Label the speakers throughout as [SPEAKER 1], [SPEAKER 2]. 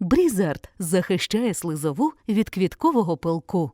[SPEAKER 1] Брізард захищає слизову від квіткового пилку.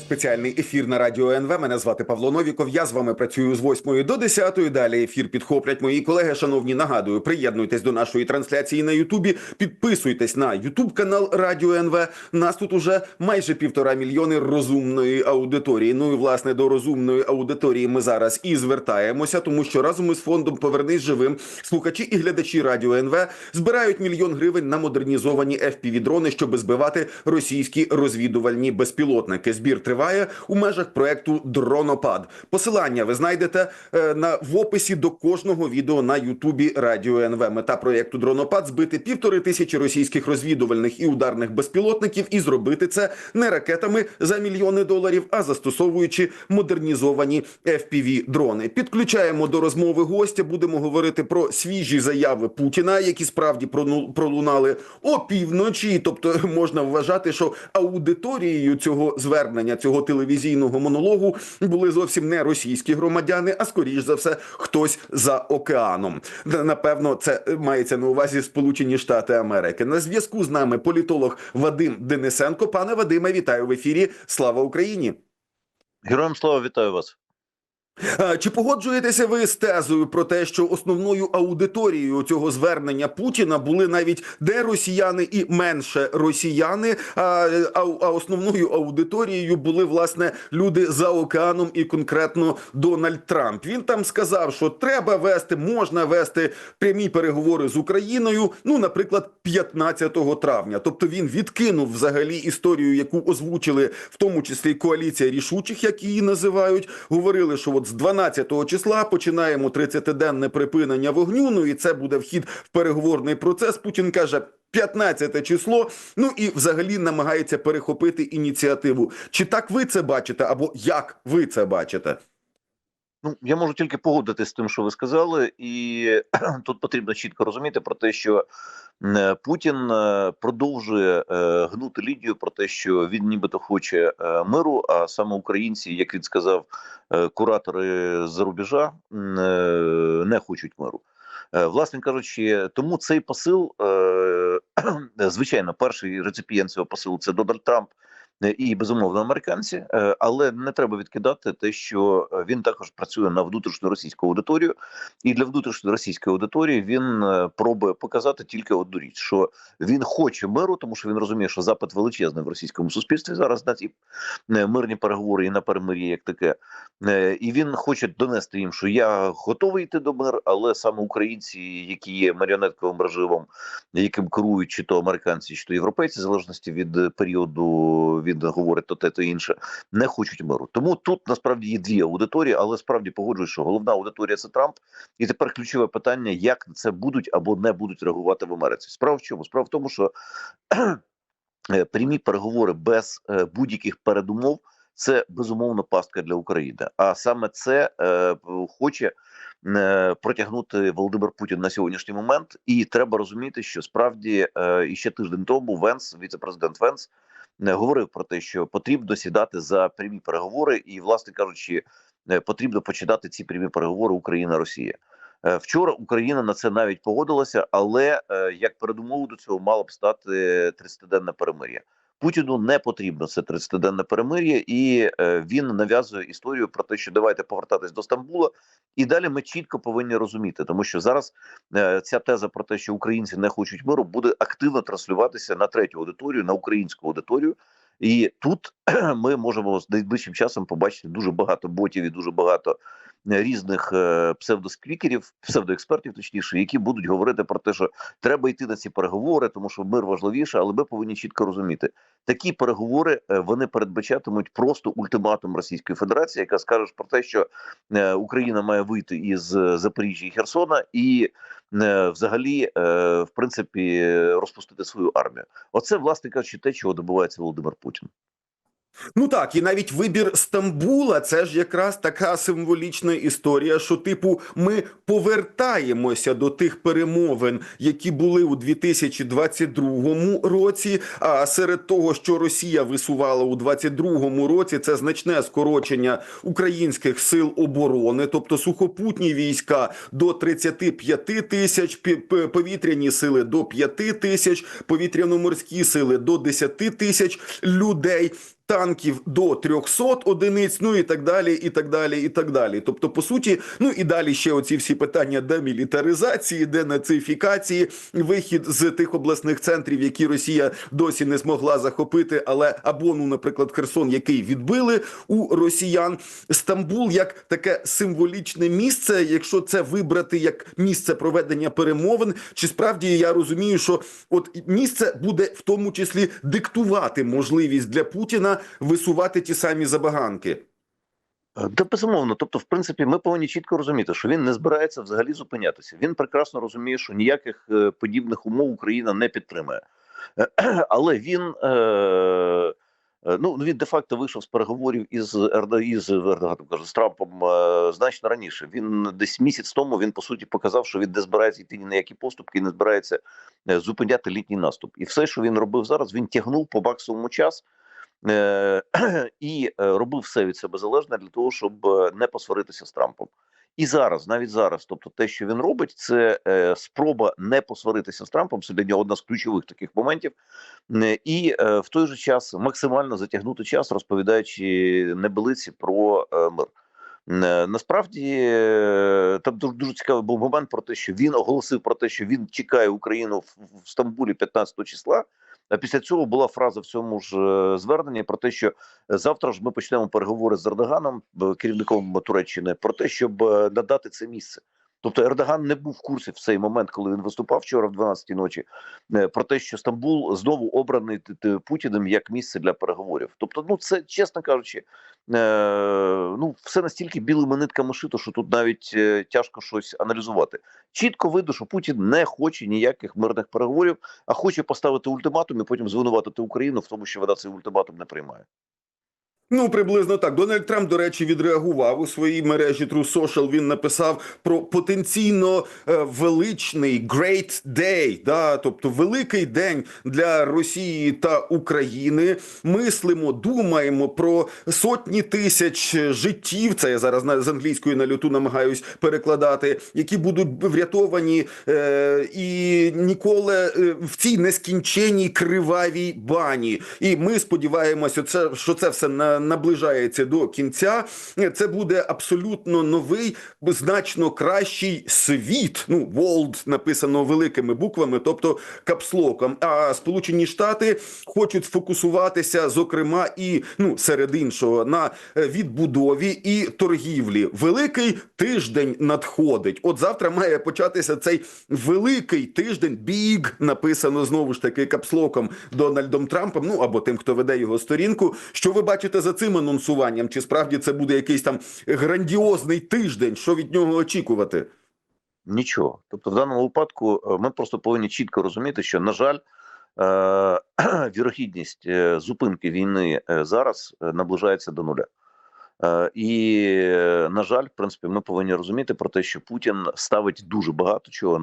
[SPEAKER 2] Спеціальний ефір на радіо НВ. Мене звати Павло Новіков. Я з вами працюю з 8 до 10. Далі ефір підхоплять мої колеги. Шановні, нагадую, приєднуйтесь до нашої трансляції на Ютубі. Підписуйтесь на Ютуб канал Радіо НВ. Нас тут уже майже півтора мільйони розумної аудиторії. Ну і власне до розумної аудиторії ми зараз і звертаємося, тому що разом із фондом Повернись живим слухачі і глядачі Радіо НВ збирають мільйон гривень на модернізовані fpv дрони, щоб збивати російські розвідувальні безпілотники. Збір триває у межах проекту Дронопад. Посилання ви знайдете е, на в описі до кожного відео на Ютубі Радіо НВ. Мета проекту Дронопад збити півтори тисячі російських розвідувальних і ударних безпілотників і зробити це не ракетами за мільйони доларів, а застосовуючи модернізовані fpv дрони. Підключаємо до розмови гостя. Будемо говорити про свіжі заяви Путіна, які справді пролунали опівночі. Тобто можна вважати, що аудиторією цього звернення, цього телевізійного монологу були зовсім не російські громадяни, а скоріш за все хтось за океаном. Напевно, це мається на увазі Сполучені Штати Америки. На зв'язку з нами політолог Вадим Денисенко. Пане Вадиме, вітаю в ефірі. Слава Україні!
[SPEAKER 3] Героям слава вітаю вас.
[SPEAKER 2] Чи погоджуєтеся ви з тезою про те, що основною аудиторією цього звернення Путіна були навіть де росіяни і менше росіяни, а, а основною аудиторією були власне люди за океаном і конкретно Дональд Трамп? Він там сказав, що треба вести, можна вести прямі переговори з Україною. Ну, наприклад, 15 травня. Тобто він відкинув взагалі історію, яку озвучили в тому числі коаліція рішучих, як її називають. Говорили, що от з 12 числа починаємо 30-денне припинення вогню. Ну і це буде вхід в переговорний процес. Путін каже. 15 число, ну і взагалі намагається перехопити ініціативу. Чи так ви це бачите, або як ви це бачите?
[SPEAKER 3] Ну я можу тільки погодитись з тим, що ви сказали, і тут потрібно чітко розуміти про те, що е, Путін е, продовжує е, гнути лінію про те, що він нібито хоче миру. А саме українці, як він сказав, куратори з рубежа не хочуть миру. Власне кажучи, тому цей посил, звичайно, перший реципієнт цього посилу це Дональд Трамп. Е, І безумовно американці, е, але не треба відкидати те, що е, він також працює на внутрішню російську аудиторію, і для внутрішньої російської аудиторії він пробує показати тільки одну річ: що він хоче миру, тому що він розуміє, що запит величезний в російському суспільстві зараз на ці мирні переговори і на перемир'я, як таке. І він хоче донести їм, що я готовий йти до мир, але саме українці, які є маріонетковим режимом, яким керують чи то американці, чи то європейці, в залежності від періоду він говорить то те, то інше, не хочуть миру. Тому тут насправді є дві аудиторії, але справді погоджуюсь, що головна аудиторія це Трамп. І тепер ключове питання: як це будуть або не будуть реагувати в Америці. Справа в чому? Справа в тому, що е, прямі переговори без е, будь-яких передумов. Це безумовно пастка для України. А саме це е, хоче е, протягнути Володимир Путін на сьогоднішній момент. І треба розуміти, що справді е, іще тиждень тому Венс, віце-президент Венс, говорив про те, що потрібно сідати за прямі переговори, і, власне кажучи, е, потрібно починати ці прямі переговори Україна-Росія. Е, Вчора Україна на це навіть погодилася, але е, як передумову до цього мала б стати 30-денне перемир'я. Путіну не потрібно це 30-денне перемир'я, і е, він нав'язує історію про те, що давайте повертатись до Стамбула. І далі ми чітко повинні розуміти, тому що зараз е, ця теза про те, що українці не хочуть миру, буде активно транслюватися на третю аудиторію, на українську аудиторію. І тут ми можемо з найближчим часом побачити дуже багато ботів і дуже багато різних е, псевдоспікерів, псевдоекспертів, точніше, які будуть говорити про те, що треба йти на ці переговори, тому що мир важливіше, але ми повинні чітко розуміти, такі переговори е, вони передбачатимуть просто ультиматум Російської Федерації, яка скаже про те, що е, Україна має вийти із Запоріжжя і Херсона, і взагалі, в принципі, розпустити свою армію. Оце, власне кажучи, те, чого добивається Володимир Путін.
[SPEAKER 2] Ну так, і навіть вибір Стамбула це ж якраз така символічна історія, що, типу, ми повертаємося до тих перемовин, які були у 2022 році. А серед того, що Росія висувала у 2022 році, це значне скорочення українських сил оборони, тобто сухопутні війська до 35 тисяч, повітряні сили до 5 тисяч, повітряно-морські сили до 10 тисяч людей танків до 300 одиниць, ну і так далі, і так далі, і так далі. Тобто, по суті, ну і далі ще оці всі питання демілітаризації, денацифікації, вихід з тих обласних центрів, які Росія досі не змогла захопити, але або, ну, наприклад, Херсон, який відбили у росіян, Стамбул як таке символічне місце, якщо це вибрати як місце проведення перемовин, чи справді я розумію, що от місце буде в тому числі диктувати можливість для Путіна висувати ті самі забаганки.
[SPEAKER 3] Е, Та безумовно, тобто, в принципі, ми повинні чітко розуміти, що він не збирається взагалі зупинятися. Він прекрасно розуміє, що ніяких е, подібних умов Україна не підтримує. Е, Але він, е, ну він де-факто вийшов з переговорів із Ерда із Ердоганом, кажу, з Трампом значно раніше. Він десь місяць тому він по суті показав, що він не збирається йти ні на які поступки, і не збирається зупиняти літній наступ. І все, що він робив зараз, він тягнув по максимуму час. Е, і е, робив все від себе залежне для того, щоб е, не посваритися з Трампом. І зараз, навіть зараз, тобто те, що він робить, це е, спроба не посваритися з Трампом. Це для нього одна з ключових таких моментів, і е, в той же час максимально затягнути час, розповідаючи небелиці про е, мир. Е, Насправді е, там дуже, дуже цікавий був момент про те, що він оголосив про те, що він чекає Україну в, в Стамбулі 15 числа. А після цього була фраза в цьому ж е, зверненні про те, що завтра ж ми почнемо переговори з Ердоганом, керівником Туреччини, про те, щоб е, надати це місце. Тобто Ердоган не був в курсі в цей момент, коли він виступав вчора в 12-й ночі, е, про те, що Стамбул знову обраний Путіним як місце для переговорів. Тобто, ну це чесно кажучи, е, ну все настільки білими нитками шито, що тут навіть е, тяжко щось аналізувати. Чітко видно, що Путін не хоче ніяких мирних переговорів, а хоче поставити ультиматум і потім звинуватити Україну в тому, що вона цей ультиматум не приймає.
[SPEAKER 2] Ну, приблизно так. Дональд Трамп, до речі, відреагував у своїй мережі True Social. Він написав про потенційно е, величний Great Day, да, тобто великий день для Росії та України. Мислимо, думаємо про сотні тисяч життів. Це я зараз на з англійської на люту намагаюсь перекладати, які будуть врятовані е, і ніколи е, в цій нескінченій кривавій бані. І ми сподіваємося, це що це все на наближається до кінця. Це буде абсолютно новий, значно кращий світ. Ну, world написано великими буквами, тобто капслоком. А Сполучені Штати хочуть сфокусуватися, зокрема, і ну серед іншого на відбудові і торгівлі. Великий тиждень надходить. От завтра має початися цей великий тиждень. Big, написано знову ж таки капслоком Дональдом Трампом. Ну або тим, хто веде його сторінку. Що ви бачите за цим анонсуванням? Чи справді це буде якийсь там грандіозний тиждень? Що від нього очікувати?
[SPEAKER 3] Нічого. Тобто, в даному випадку е, ми просто повинні чітко розуміти, що на жаль, е- вірогідність е, зупинки війни зараз наближається до нуля. І, на жаль, в принципі, ми повинні розуміти про те, що Путін ставить дуже багато чого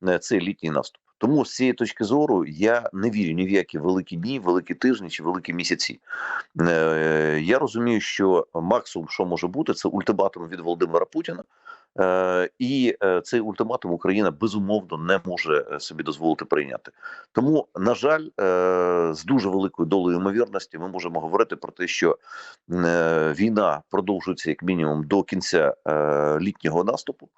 [SPEAKER 3] на цей літній наступ. Тому з цієї точки зору я не вірю ні в які великі дні, великі тижні чи великі місяці. Е, Я розумію, що максимум, що може бути, це ультиматум від Володимира Путіна. Е, І е, цей ультиматум Україна безумовно не може е, собі дозволити прийняти. Тому, на жаль, е, з дуже великою долею ймовірності ми можемо говорити про те, що е, війна продовжується як мінімум до кінця е, літнього наступу,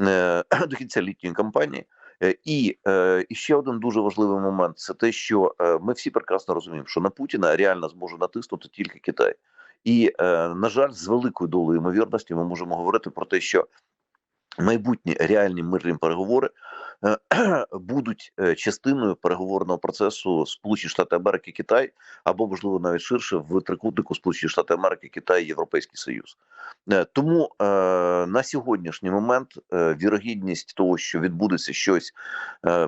[SPEAKER 3] е, до кінця літньої кампанії. Е, І, е, і ще один дуже важливий момент це те, що е, ми всі прекрасно розуміємо, що на Путіна реально зможе натиснути тільки Китай. І, на жаль, з великою долею ймовірності ми можемо говорити про те, що майбутні реальні мирні переговори е, будуть е, частиною переговорного процесу Сполучені Штати Америки, Китай або можливо навіть ширше в трикутнику Сполучені Штати Америки, Китай, Європейський Союз. Е, Тому на сьогоднішній момент вірогідність того, що відбудеться щось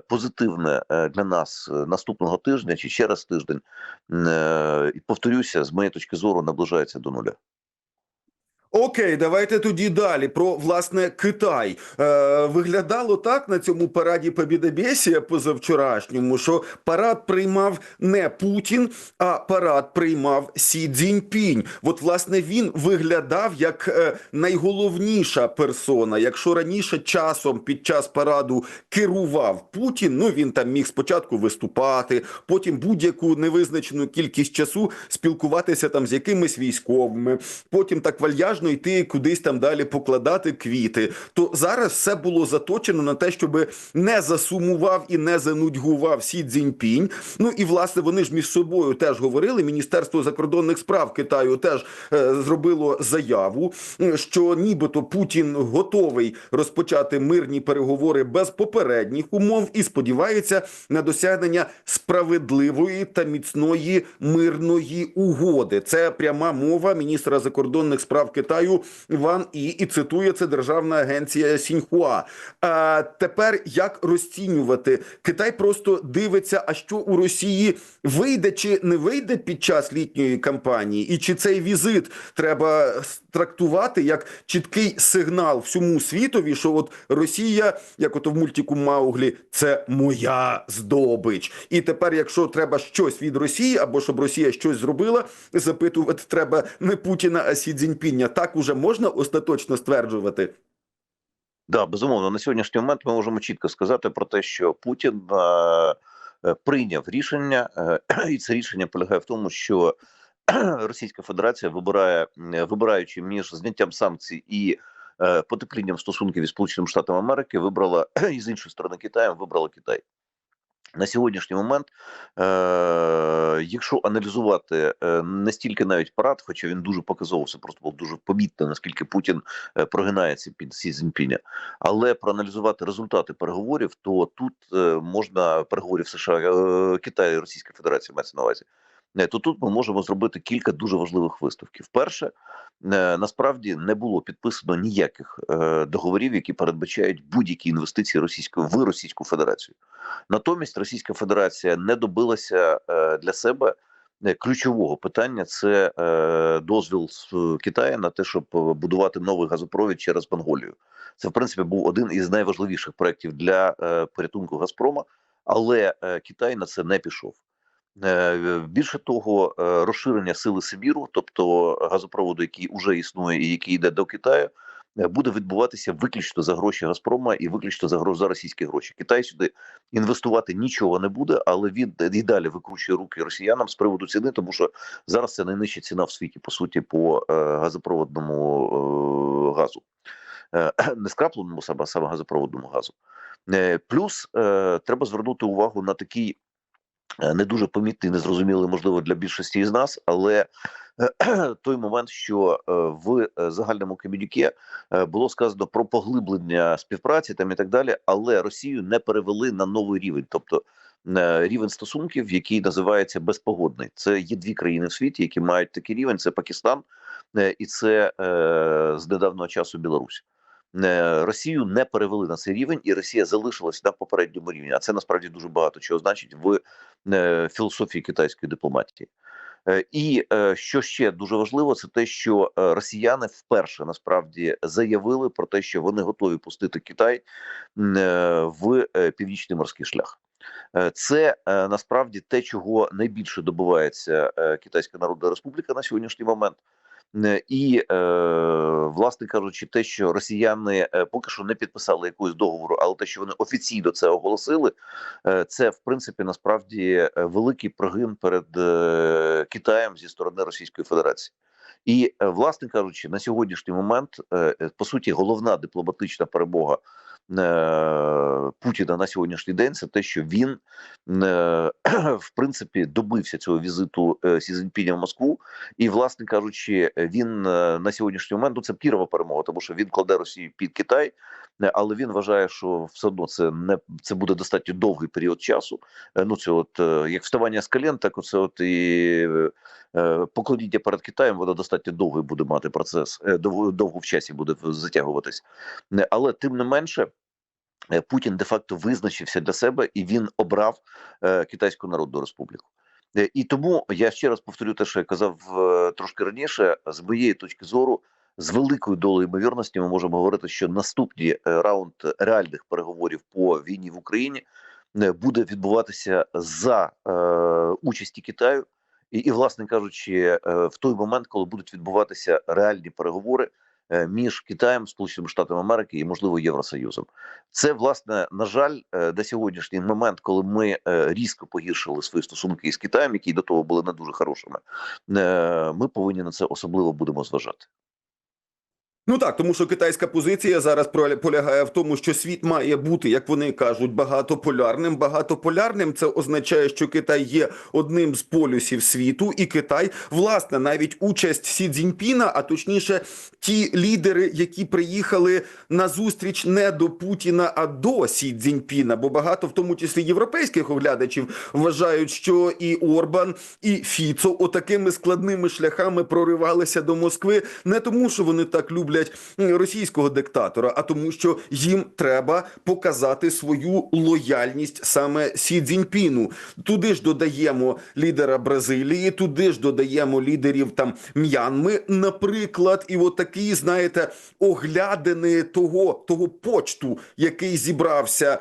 [SPEAKER 3] позитивне для нас наступного тижня чи через тиждень, і повторюся, з моєї точки зору, наближається до нуля.
[SPEAKER 2] Окей, давайте тоді далі про власне Китай. Е, виглядало так на цьому параді Побєдобєсія позавчорашньому, що парад приймав не Путін, а парад приймав Сі Цзіньпінь. От власне він виглядав як е, найголовніша персона. Якщо раніше часом під час параду керував Путін, ну він там міг спочатку виступати, потім будь-яку невизначену кількість часу спілкуватися там з якимись військовими, потім так вальяжно йти кудись там далі покладати квіти. То зараз все було заточено на те, щоб не засумував і не занудьгував Сі Цзіньпінь. Ну і власне вони ж між собою теж говорили. Міністерство закордонних справ Китаю теж е, зробило заяву, що нібито Путін готовий розпочати мирні переговори без попередніх умов і сподівається на досягнення справедливої та міцної мирної угоди. Це пряма мова міністра закордонних справ Китаю Ван І, і цитує це державна агенція Сіньхуа. А тепер як розцінювати? Китай просто дивиться, а що у Росії вийде чи не вийде під час літньої кампанії, і чи цей візит треба трактувати як чіткий сигнал всьому світові, що от Росія, як ото в мультику Мауглі, це моя здобич. І тепер, якщо треба щось від Росії, або щоб Росія щось зробила, запитувати треба не Путіна, а Сі Цзіньпіня. Так уже можна остаточно стверджувати.
[SPEAKER 3] Да, безумовно, на сьогоднішній момент ми можемо чітко сказати про те, що Путін е, е, прийняв рішення, е, і це рішення полягає в тому, що Російська Федерація вибирає, вибираючи між зняттям санкцій і е, потеплінням стосунків із Сполученими Штатами Америки, вибрала і з іншої сторони Китаєм вибрала Китай. На сьогоднішній момент, е, якщо аналізувати не стільки навіть парад, хоча він дуже показовий, це просто було дуже помітно, наскільки Путін е, прогинається під Сі Цзіньпіня, але проаналізувати результати переговорів, то тут е, можна переговорів США, е, Китаю і Російська Федерація мається на увазі. Е, То тут ми можемо зробити кілька дуже важливих висновків. Перше, е, насправді не було підписано ніяких е, договорів, які передбачають будь-які інвестиції російської в Російську Федерацію. Натомість Російська Федерація не добилася для себе ключового питання: це дозвіл Китаю на те, щоб будувати новий газопровід через Монголію. Це в принципі був один із найважливіших проєктів для порятунку Газпрома, але Китай на це не пішов. Е, Більше того, е, розширення сили Сибіру, тобто газопроводу, який вже існує і який йде до Китаю, е, буде відбуватися виключно за гроші Газпрома і виключно за гроші за російські гроші. Китай сюди інвестувати нічого не буде, але він і далі викручує руки росіянам з приводу ціни, тому що зараз це найнижча ціна в світі, по суті, по е, газопроводному е, газу. Е, не скрапленому саме, саме газопроводному газу. Е, Плюс е, треба звернути увагу на такий е, не дуже помітний, незрозумілий, можливо, для більшості із нас, але е, той момент, що е, в е, загальному комюніке е, було сказано про поглиблення співпраці там і так далі, але Росію не перевели на новий рівень, тобто е, рівень стосунків, який називається безпогодний. Це є дві країни в світі, які мають такий рівень: це Пакистан е, і це е, з недавнього часу Білорусь. Росію не перевели на цей рівень, і Росія залишилась на попередньому рівні. А це насправді дуже багато чого значить в е, філософії китайської дипломатії. Е, І е, що ще дуже важливо, це те, що росіяни вперше насправді заявили про те, що вони готові пустити Китай в північний морський шлях. Це насправді те, чого найбільше добувається Китайська Народна Республіка на сьогоднішній момент. Е, І, е, власне кажучи, те, що росіяни е, поки що не підписали якогось договору, але те, що вони офіційно це оголосили, це в принципі насправді великий прогин перед Китаєм зі сторони Російської Федерації. І, власне кажучи, на сьогоднішній момент по суті головна дипломатична перемога Путіна на сьогоднішній день це те, що він е, в принципі добився цього візиту е, Сі Цзіньпіня в Москву, і, власне кажучи, він е, на сьогоднішній момент ну це пірова перемога, тому що він кладе Росію під Китай, Е, Але він вважає, що все одно це не це буде достатньо довгий період часу. Е, Ну це от е, як вставання з колін, так оце от і е, покладіння перед Китаєм, воно достатньо довгий буде мати процес, е, довго, довго в часі буде затягуватись. Е, Але тим не менше. е, Путін де-факто визначився для себе і він обрав е, Китайську Народну Республіку. Е, І тому я ще раз повторю те, що я казав е, трошки раніше. З моєї точки зору, з великою долею ймовірності, ми можемо говорити, що наступний е, раунд реальних переговорів по війні в Україні е, буде відбуватися за е, участі Китаю, і, і, власне кажучи, е, в той момент, коли будуть відбуватися реальні переговори між Китаєм, Сполученими Штатами Америки і можливо Євросоюзом. Це власне на жаль, на сьогоднішній момент, коли ми різко погіршили свої стосунки із Китаєм, які до того були не дуже хорошими. Ми повинні на це особливо будемо зважати.
[SPEAKER 2] Ну так, тому що китайська позиція зараз полягає в тому, що світ має бути, як вони кажуть, багатополярним. Багатополярним це означає, що Китай є одним з полюсів світу, і Китай, власне, навіть участь Сі Цзіньпіна, а точніше, ті лідери, які приїхали на зустріч не до Путіна, а до Сі Цзіньпіна, бо багато, в тому числі європейських оглядачів, вважають, що і Орбан, і Фіцо отакими складними шляхами проривалися до Москви не тому, що вони так люблять м, російського диктатора, а тому, що їм треба показати свою лояльність саме Сі Цзіньпіну. Туди ж додаємо лідера Бразилії, туди ж додаємо лідерів там М'янми, наприклад, і от такі, знаєте, оглядини того, того почту, який зібрався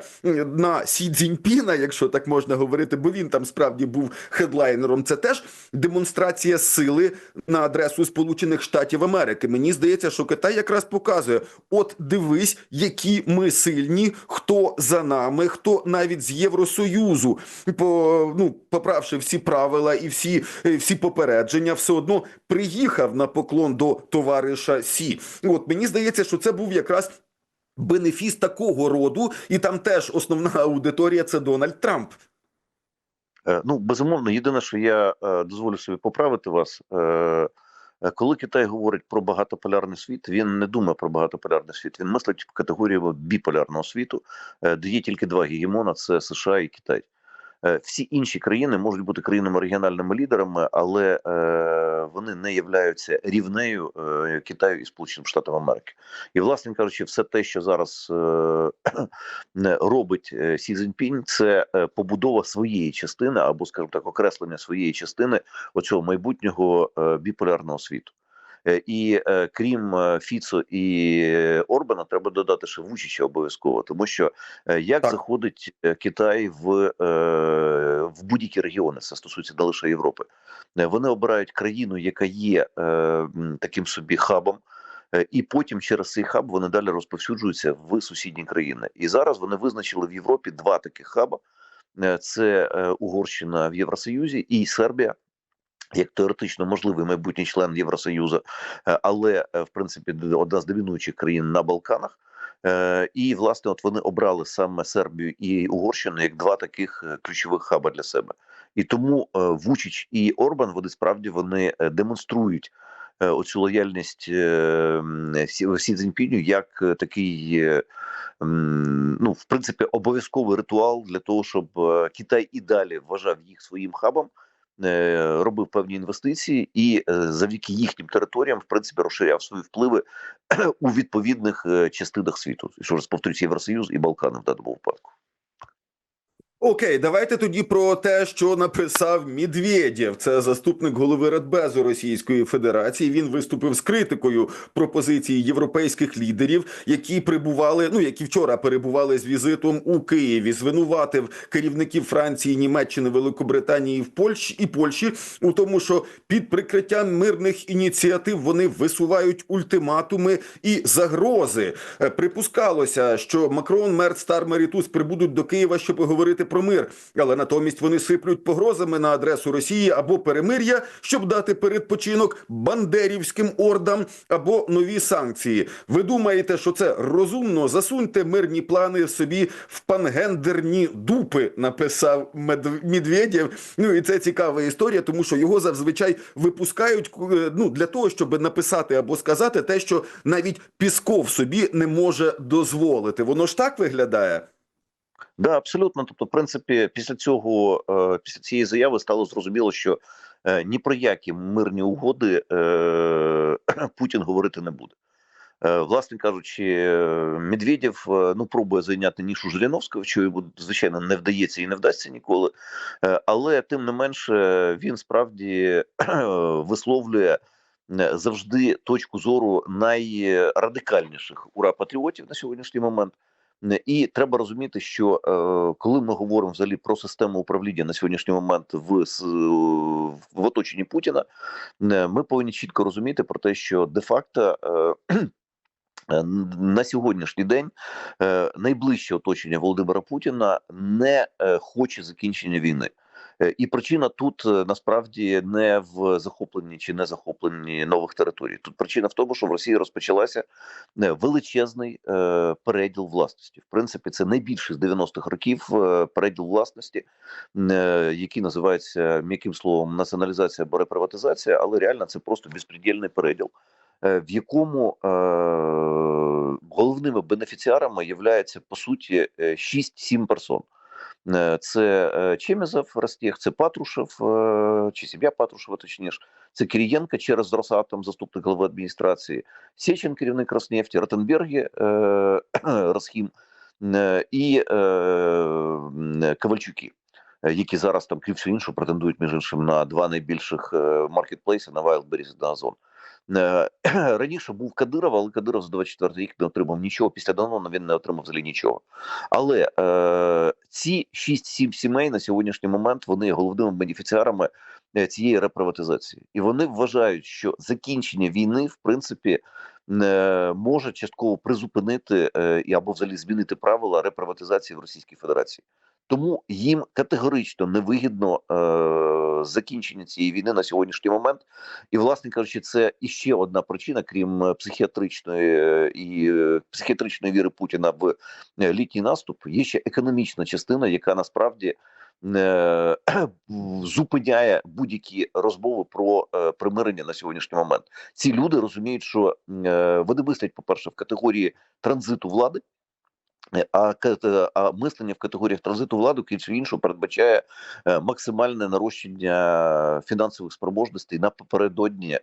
[SPEAKER 2] на Сі Цзіньпіна, якщо так можна говорити, бо він там справді був хедлайнером. Це теж демонстрація сили на адресу Сполучених Штатів Америки. Мені здається, що Китай якраз показує: от дивись, які ми сильні, хто за нами, хто навіть з Євросоюзу, по ну поправши всі правила і всі, е, всі попередження, все одно приїхав на поклон до товариша Сі. От мені здається, що це був якраз. Бенефіс такого роду, і там теж основна аудиторія це Дональд Трамп.
[SPEAKER 3] Е, Ну, безумовно, єдине, що я е, дозволю собі поправити вас. Е, коли Китай говорить про багатополярний світ, він не думає про багатополярний світ. Він мислить в категорії біполярного світу, е, де є тільки два гегемона: це США і Китай. Е, Всі інші країни можуть бути країнами регіональними лідерами, але е, вони не являються рівнею е, Китаю і Сполученим Штатам Америки. І, власне кажучи, все те, що зараз робить Сі Цзіньпінь, це побудова своєї частини, або, скажімо так, окреслення своєї частини оцього майбутнього біполярного світу. Е, І е, крім е, Фіцо і Орбана, треба додати ще Вучича обов'язково, тому що як
[SPEAKER 2] Так.
[SPEAKER 3] заходить Китай в, в будь-які регіони, це стосується не лише Європи. Вони обирають країну, яка є таким собі хабом. І потім через цей хаб вони далі розповсюджуються в сусідні країни. І зараз вони визначили в Європі два таких хаба: це Угорщина в Євросоюзі і Сербія. Як теоретично можливий майбутній член Євросоюзу, е, але е, в принципі одна з домінуючих країн на Балканах. Е, І власне, от вони обрали саме Сербію і Угорщину як два таких ключових хаба для себе. І тому Вучич і Орбан вони справді вони демонструють оцю лояльність Сі Цзіньпіню як такий, ну в принципі, обов'язковий ритуал для того, щоб Китай і далі вважав їх своїм хабом робив певні інвестиції і е, завдяки їхнім територіям, в принципі, розширяв свої впливи у відповідних е, частинах світу. Що раз повторюсь, Євросоюз і Балкани в даному випадку.
[SPEAKER 2] Окей, давайте тоді про те, що написав Медведєв. Це заступник голови Радбезу Російської Федерації. Він виступив з критикою пропозиції європейських лідерів, які прибували, ну які вчора перебували з візитом у Києві. Звинуватив керівників Франції, Німеччини, Великобританії в Польщі і Польщі у тому, що під прикриттям мирних ініціатив вони висувають ультиматуми і загрози. Е, Припускалося, що Макрон, Мерц, Стармер і Туз прибудуть до Києва, щоб поговорити про мир, але натомість вони сиплють погрозами на адресу Росії або перемир'я, щоб дати передпочинок бандерівським ордам або нові санкції. Ви думаєте, що це розумно? Засуньте мирні плани собі в пангендерні дупи, написав Мед- Медведєв. Ну і це цікава історія, тому що його зазвичай випускають е, ну для того, щоб написати або сказати те, що навіть Пісков собі не може дозволити. Воно ж так виглядає.
[SPEAKER 3] Да, абсолютно. Тобто, в принципі, після цього, е, після цієї заяви стало зрозуміло, що е, ні про які мирні угоди е, Путін говорити не буде. Власне кажучи, Медведєв ну пробує зайняти нішу Жириновського, що йому звичайно не вдається і не вдасться ніколи. Але тим не менше він справді висловлює завжди точку зору найрадикальніших ура патріотів на сьогоднішній момент. Е, І треба розуміти, що е, коли ми говоримо взагалі про систему управління на сьогоднішній момент в, в оточенні Путіна, е, ми повинні чітко розуміти про те, що де-факто е, е, на сьогоднішній день е, найближче оточення Володимира Путіна не е, хоче закінчення війни. Е, І причина тут е, насправді не в захопленні чи не захопленні нових територій. Тут причина в тому, що в Росії розпочалася е, величезний переділ власності. В принципі, це найбільший з 90-х років переділ власності, який називається м'яким словом націоналізація або реприватизація, але реально це просто безпредельний переділ, в якому головними бенефіціарами являється по суті е, 6-7 персон. Е, Це е, Чемезов Ростех, це Патрушев, е, чи сім'я Патрушева, точніше, це Кирієнко через Росатом, заступник голови адміністрації, Сечин, керівник Роснефті, Ротенбергі, Росхім і Ковальчуки, які зараз там, крім всього іншого, претендують між іншим на два найбільших маркетплейси на Wildberries і на Озон. Раніше був Кадиров, але Кадиров за 24 рік не отримав нічого. Після Данона він не отримав взагалі нічого. Але е, ці 6-7 сімей на сьогоднішній момент вони є головними бенефіціарами е, цієї реприватизації, і вони вважають, що закінчення війни, в принципі, е, може частково призупинити е, або взагалі змінити правила реприватизації в Російській Федерації. Тому їм категорично невигідно е, закінчення цієї війни на сьогоднішній момент. І, власне кажучи, це іще одна причина, крім е, психіатричної е, і е, психіатричної віри Путіна в е, літній наступ. Є ще економічна частина, яка насправді е, зупиняє будь-які розмови про е, примирення на сьогоднішній момент. Ці люди розуміють, що е, вони мислять, по-перше, в категорії транзиту влади. Е, А, кат- а мислення в категоріях транзиту крім всього іншого, передбачає е, максимальне нарощення фінансових спроможностей напередодні е,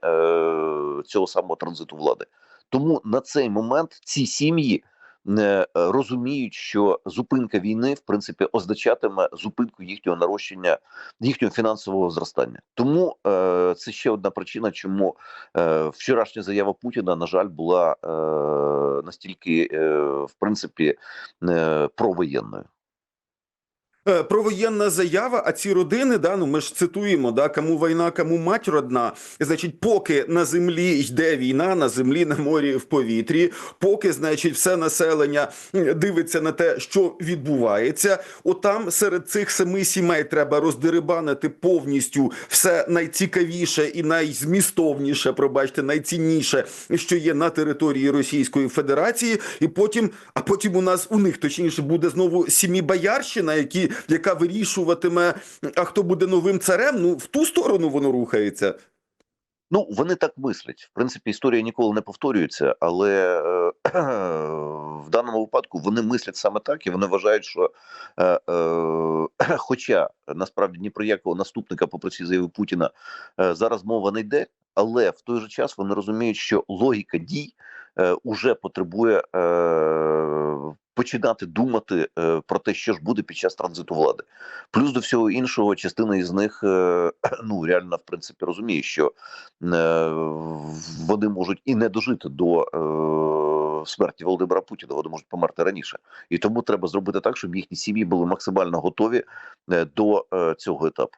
[SPEAKER 3] цього самого транзиту влади. Тому на цей момент ці сім'ї е, розуміють, що зупинка війни в принципі означатиме зупинку їхнього нарощення, їхнього фінансового зростання. Тому е, це ще одна причина, чому е, вчорашня заява Путіна, на жаль, була е, настільки, е, в принципі, е, провоєнною.
[SPEAKER 2] Е, Провоєнна заява, а ці родини, да, ну ми ж цитуємо, да, кому війна, кому мать родна. Значить, поки на землі йде війна, на землі, на морі, в повітрі, поки, значить, все населення дивиться на те, що відбувається. Отам серед цих семи сімей треба роздерибанити повністю все найцікавіше і найзмістовніше, пробачте, найцінніше, що є на території Російської Федерації, і потім, а потім у нас у них точніше буде знову сімібоярщина, які яка вирішуватиме, а хто буде новим царем. Ну в ту сторону воно рухається.
[SPEAKER 3] Ну, вони так мислять. В принципі, історія ніколи не повторюється, але е, в даному випадку вони мислять саме так, і вони вважають, що, е, е, хоча насправді ні про якого наступника, попри ці заяви Путіна, е, зараз мова не йде, але в той же час вони розуміють, що логіка дій е, уже потребує е, починати думати е, про те, що ж буде під час транзиту влади. Плюс до всього іншого, частина із них е, ну реально в принципі розуміє, що е, вони можуть і не дожити до смерті Володимира Путіна, вони можуть померти раніше, і тому треба зробити так, щоб їхні сім'ї були максимально готові до цього етапу.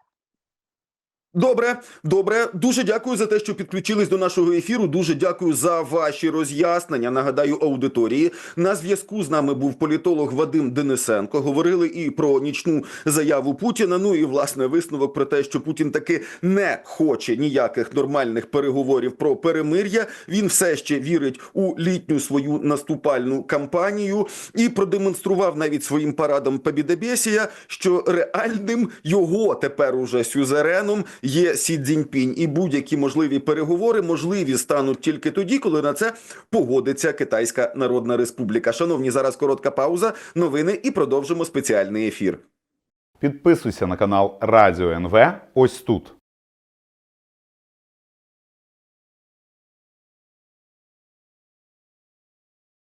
[SPEAKER 2] Добре, добре. Дуже дякую за те, що підключились до нашого ефіру. Дуже дякую за ваші роз'яснення. Нагадаю аудиторії. На зв'язку з нами був політолог Вадим Денисенко. Говорили і про нічну заяву Путіна. Ну і власне висновок про те, що Путін таки не хоче ніяких нормальних переговорів про перемир'я. Він все ще вірить у літню свою наступальну кампанію і продемонстрував навіть своїм парадом Побідобєсія, що реальним його тепер уже сюзереном є Сі Цзіньпінь. І будь-які можливі переговори можливі стануть тільки тоді, коли на це погодиться Китайська Народна Республіка. Шановні, зараз коротка пауза, новини і продовжимо спеціальний ефір.
[SPEAKER 4] Підписуйся на канал Радіо НВ ось тут.